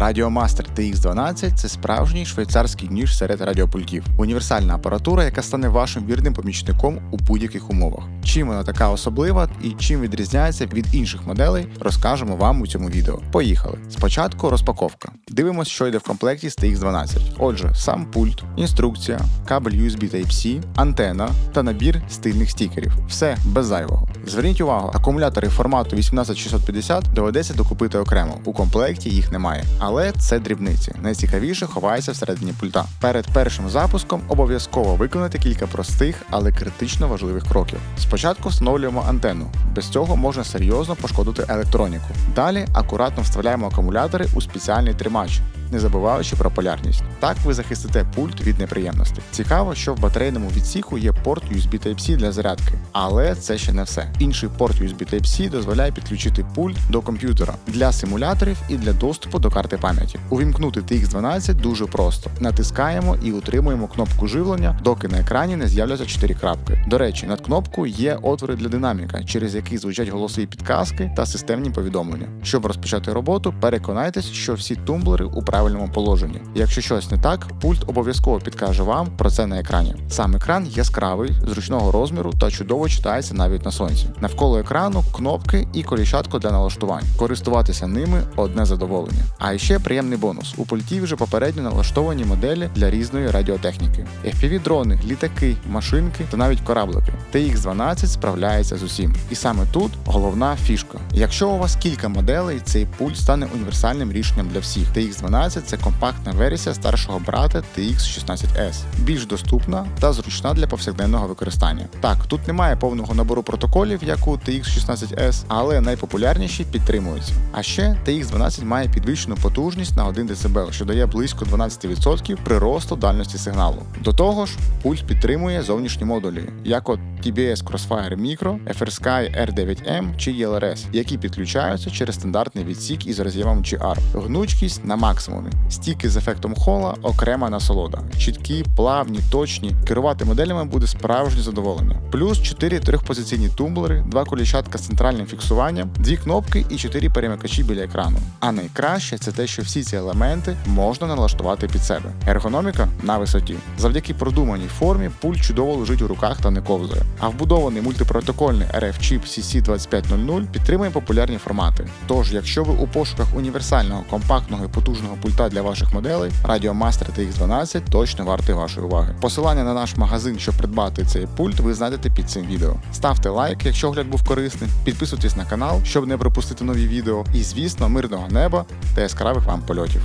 Radiomaster TX12 це справжній швейцарський ніж серед радіопультів. Універсальна апаратура, яка стане вашим вірним помічником у будь-яких умовах. Чим вона така особлива і чим відрізняється від інших моделей, розкажемо вам у цьому відео. Поїхали. Спочатку розпаковка. Дивимось, що йде в комплекті з TX12. Отже, сам пульт, інструкція, кабель USB Type-C, антена та набір стильних стікерів. Все без зайвого. Зверніть увагу, акумулятори формату 18650 доведеться докупити окремо. У комплекті їх немає. Але це дрібниці. Найцікавіше ховається всередині пульта. Перед першим запуском обов'язково виконати кілька простих, але критично важливих кроків. Спочатку встановлюємо антенну. Без цього можна серйозно пошкодити електроніку. Далі акуратно вставляємо акумулятори у спеціальний тримач. Не забуваючи про полярність. Так ви захистите пульт від неприємностей. Цікаво, що в батарейному відсіку є порт USB Type-C для зарядки, але це ще не все. Інший порт USB Type-C дозволяє підключити пульт до комп'ютера для симуляторів і для доступу до карти пам'яті. Увімкнути TX12 дуже просто. Натискаємо і утримуємо кнопку живлення, доки на екрані не з'являться 4 крапки. До речі, над кнопкою є отвори для динаміка, через які звучать голосові підказки та системні повідомлення. Щоб розпочати роботу, переконайтесь, що всі тумблери у правильному положенні. Якщо щось не так, пульт обов'язково підкаже вам про це на екрані. Сам екран яскравий, зручного розміру та чудово читається навіть на сонці. Навколо екрану кнопки і коліщатко для налаштувань. Користуватися ними одне задоволення. А ще приємний бонус: у пульті вже попередньо налаштовані моделі для різної радіотехніки: fpv дрони, літаки, машинки та навіть кораблики. TX12 справляється з усім. І саме тут головна фішка. Якщо у вас кілька моделей, цей пульт стане універсальним рішенням для всіх. TX12 це компактна версія старшого брата TX16S, більш доступна та зручна для повсякденного використання. Так, тут немає повного набору протоколів, як у TX16S, але найпопулярніші підтримуються. А ще TX12 має підвищену потужність на 1 дБ, що дає близько 12% приросту дальності сигналу. До того ж, пульт підтримує зовнішні модулі, як от TBS Crossfire Micro, FrSky R9M чи ELRS, які підключаються через стандартний відсік із роз'ємом GR. Гнучкість на максимумі. Стіки з ефектом хола окрема насолода. Чіткі, плавні, точні. Керувати моделями буде справжнє задоволення. Плюс 4 трьохпозиційні тумблери, два коліщатка з центральним фіксуванням, дві кнопки і 4 перемикачі біля екрану. А найкраще це те, що всі ці елементи можна налаштувати під себе. Ергономіка на висоті. Завдяки продуманій формі пульт чудово лежить у руках та не ковзає. А вбудований мультипротокольний RF-чіп CC2500 підтримує популярні формати. Тож, якщо ви у пошуках універсального, компактного і потужного пульта для ваших моделей, Radiomaster TX12 точно вартий вашої уваги. Посилання на наш магазин, щоб придбати цей пульт, ви знайдете під цим відео. Ставте лайк, якщо огляд був корисний, підписуйтесь на канал, щоб не пропустити нові відео. І звісно, мирного неба та яскравих вам польотів.